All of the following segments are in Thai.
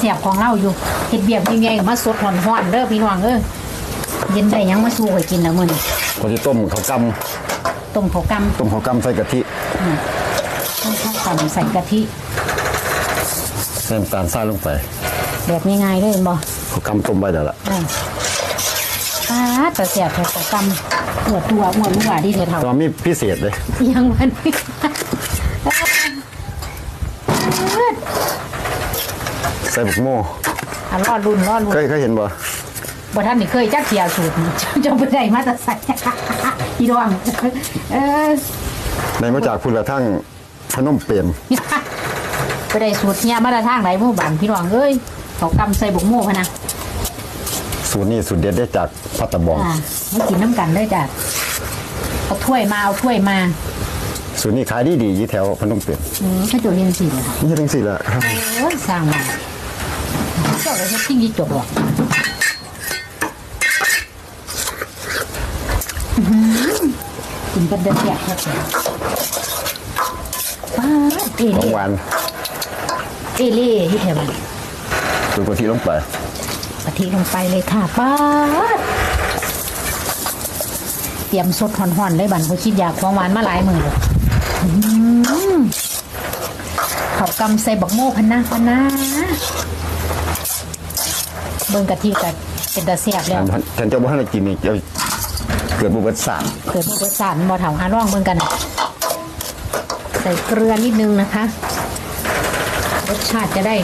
เสียบของเราอยู่เห็ดเบียบยังไงกับมาสดหอนหอนๆเด้อพี่น้องเอ้ยเย็นได้หยังมาสู้ให้กินแล้วมื้อนี้พอที่ต้มข้าวกต้มข้าวกำต้มข้าวกำใส่กะทิำต้มข้าวกำใส่กะทิใส่น้ำตาลทรายลงไปแบบง่ายๆเลยเห็นบ่ข้าวกำต้มไว้แล้วล่ะอ่าปาดแต่เสียบแต่ข้าวกำหัวตัวหัวลูกหว่าดีเถอะเท่าแตอนมีพิเศษเลยยังวันนี้ ใส่บุกโม่อะรอดรุ่นรอดรุ่นเคยเคยเห็นบ่บ่ท่านนี่เคยจักเทียสูตรเจะไปได้มาแต่ใส่พี่น้องเออในมาจากพุ่นกระทั่งพนมเปรมไปได้สูตรเนี่ยมาแต่ทางไหนหมู่บ้านพี่น้องเอ้ยเขากำใส่บกโม่พะนะสูตรนี้สูตรเด็ดได้จากพัตตะบองอ่าไม่กินน้ำกันเลยจ้ะเอาถ้วยมาเอาถ้วยมาสูตรนี้ขายดีดีๆอยู่แถวพนมเปรมอืมถ้าโจเห็นสิเลยค่ะนี่ทั้งสี่ละครับโอ้ยสร้างมา เจ้าเลยเฮ็ดทิ้งยี่จบหรอกอื้อหือกินกันเดือดแยกครับป้าดเอของเล่หวานเอเล่ที่แถวบ้านสูตรกะทิลงไปกะทิลงไปเลยค่ะป้าดเตรียมสดห่อนๆเลยบันเขาคิดอยากของหวานมาหลายมือเลยอื้อหือเขาวกำใส่บักโม่พันนะพันนะ เบิ่งกะทิกับเป็นตาเสียบแล้วท่านท่านเจ้าบ่ทันได้กินนี่จะเกิดบุบัติศาสตร์เกิดมีรสชาติบ่เถาหาร่องเบิ่งกัน ใส่เกลือนิดนึงนะคะ รสชาติจะได้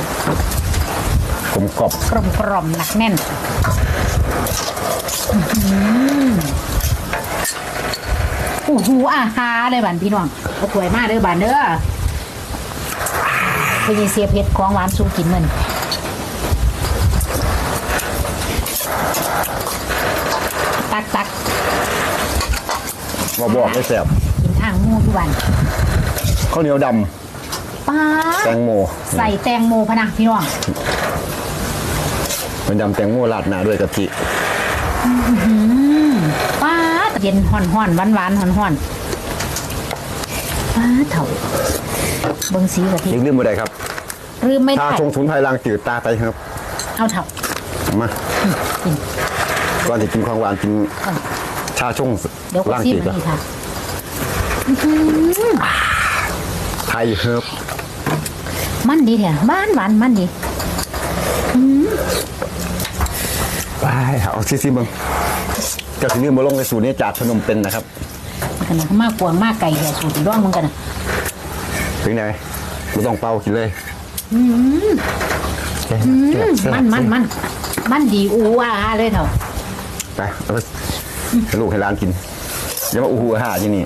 กลมกรอบกลมกล่อมๆหนักแน่นอื้อหือโอ้โหอาหาเลยบันพี่น้องเอาถ้วยมาเด้อบันเด้อไปยินเสียเพชรของหวานสู้กินมัน ตักตักบ่บอกไม่แซ่บกินทางหมูทุกวันข้าวเหนียวดป้าำแตงโมใส่แตงโมพะนะพี่น้องมันยำแตงโมราดหน้าด้วยกะทิป้าดเย็นห่อนห่อนหวานหวานห่อนห่อนป้าดเถ่าเบิ่งสีกะทิยังลืมบ่ได้ครับ ลืมไม่ชาได้ชงสมุนไพรล้างจืดตาไตครับ เอาเถ่า มากินก่อนจะกินของหวานกินก่อนชาชงเดี๋ยวก็ล้างซิมจืดอันก่อนนี้ค่ะ ไทยเฮิร์บมันดีแท้หวานหวานมันดีไปเอาซิซิเบิ่งก็สิลืมบ่ลงในสูตรนี้จากพนมเปญนะครับขนาดมากกวางมากไก่แห่สูตรอีกร่องมึงกันนะถึงไหนบ่ต้องเป่ากินเลยแซ่บอืแซ่บมแซ่บมันมันมัน มันดีอูอาอาเลยเถอะไปเอาไปให้ลูกให้ล้านกินอย่ามาอู้หูอาหาที่นี่